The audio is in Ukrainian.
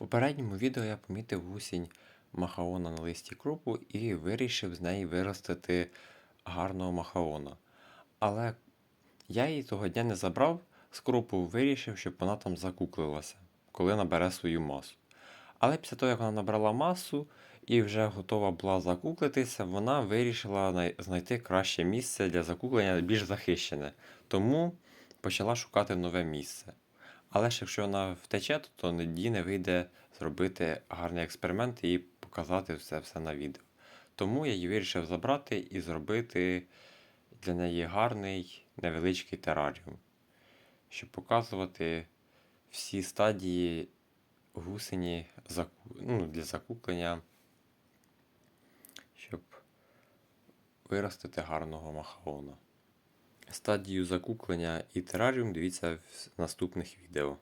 попередньому відео я помітив гусінь махаона на листі крупу і вирішив з неї виростити гарного махаона. Але я її того дня не забрав з крупу, вирішив, щоб вона там закуклилася, коли набере свою масу. Але після того, як вона набрала масу і вже готова була закуклитися, вона вирішила знайти краще місце для закуклення, більш захищене. Тому почала шукати нове місце. Але ж якщо вона втече, то тоді не вийде зробити гарний експеримент і показати все, все на відео. Тому я її вирішив забрати і зробити для неї гарний невеличкий тераріум, щоб показувати всі стадії гусені ну, для закуплення, щоб виростити гарного махаона. Стадію закуклення і тераріум дивіться в наступних відео.